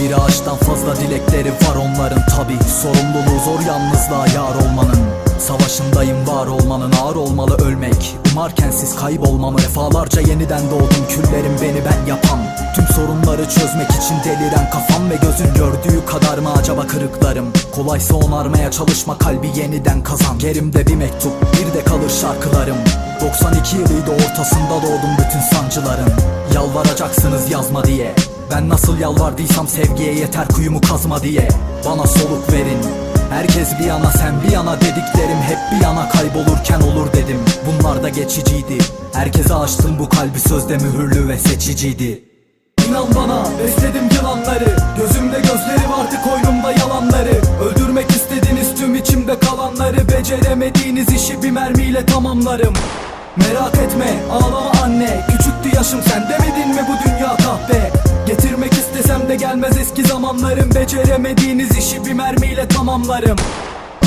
Bir ağaçtan fazla dilekleri var onların tabi Sorumluluğu zor yalnızlığa yar olmanın. Savaşındayım var olmanın ağır olmalı ölmek. Umarken siz kaybolmamı Defalarca yeniden doğdum. Küllerim beni ben yapan. Tüm sorunları çözmek için deliren kafam Ve gözün gördüğü kadar mı acaba kırıklarım? Kolaysa onarmaya çalışma kalbi yeniden kazan. Gerimde bir mektup bir de kalır şarkılarım. 92 yılıydı ortasında doğdum bütün sancıların Yalvaracaksınız yazma diye Ben nasıl yalvardıysam sevgiye yeter kuyumu kazma diye. Bana soluk verin. Herkes bir yana sen bir yana dediklerim hep bir yana kaybolurken olur dedim. Bunlar da geçiciydi. Herkese açtım bu kalbi sözde mühürlü ve seçiciydi. İnan bana besledim yılanları. Gözümde gözleri vardı koynumda yalanları. Öldürmek istediğiniz tüm içimde kalanları. Beceremediğiniz işi bir mermiyle tamamlarım. Merak etme ağlama anne. Küçüktü yaşım sen eski zamanlarım Beceremediğiniz işi bir mermiyle tamamlarım.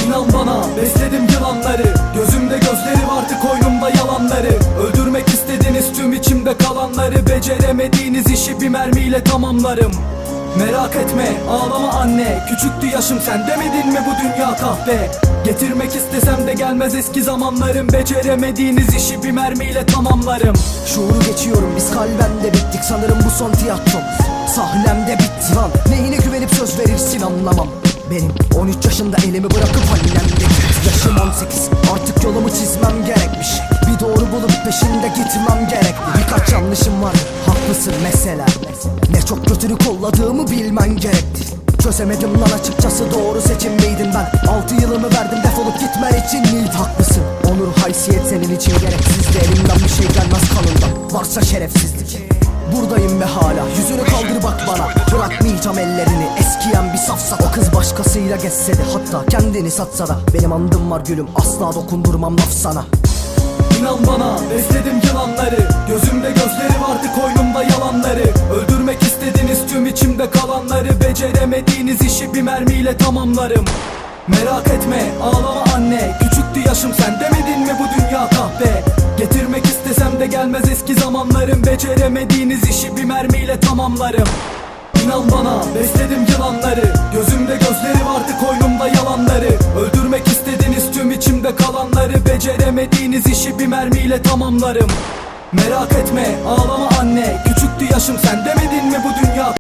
İnan bana besledim yılanları. Gözümde gözleri vardı koynumda yalanları. Öldürmek istediğiniz tüm içimde kalanları. Beceremediğiniz işi bir mermiyle tamamlarım. Merak etme ağlama anne. Küçüktü yaşım sen demedin mi bu dünya kahpe? Getirmek istesem de gelmez eski zamanlarım. Beceremediğiniz işi bir mermiyle tamamlarım. Şuuru geçiyorum biz kalben de bittik. Sanırım bu son tiyatrom. Sahnemde bitti lan. Güvenip söz verirsin anlamam. Benim 13 yaşında elimi bırakıp annemde git Yaşım 18 artık yolumu çizmem gerekmiş. Bir doğru bulup peşinde gitmem gerekli Birkaç yanlışım var haklısın mesela. Ne çok kötülük kolladığımı bilmen gerekti. Çözemedim lan açıkçası doğru seçim miydin ben? 6 yılımı verdim defolup gitmen için miydi? Haklısın. Onur haysiyet senin için gereksizdi. Elimden bir şey gelmez kanından Varsa şerefsizlik. Buradayım ve hala yüzünü kaldır safsat O kız başkasıyla geçse de hatta kendini satsa da. Benim andım var gülüm asla dokundurmam laf sana. İnan bana besledim yılanları Gözümde gözleri vardı koynumda yalanları. Öldürmek istediğiniz tüm içimde kalanları. Beceremediğiniz işi bir mermiyle tamamlarım. Merak etme ağlama anne. Küçüktü yaşım sen demedin mi bu dünya kahpe? Getirmek istesem de gelmez eski zamanlarım. Beceremediğiniz işi bir mermiyle tamamlarım İnan bana besledim yılanları. Gözümde gözleri vardı koynumda yalanları. Öldürmek istediğiniz tüm içimde kalanları. Beceremediğiniz işi bir mermiyle tamamlarım. Merak etme ağlama anne. Küçüktü yaşım sen demedin mi bu dünya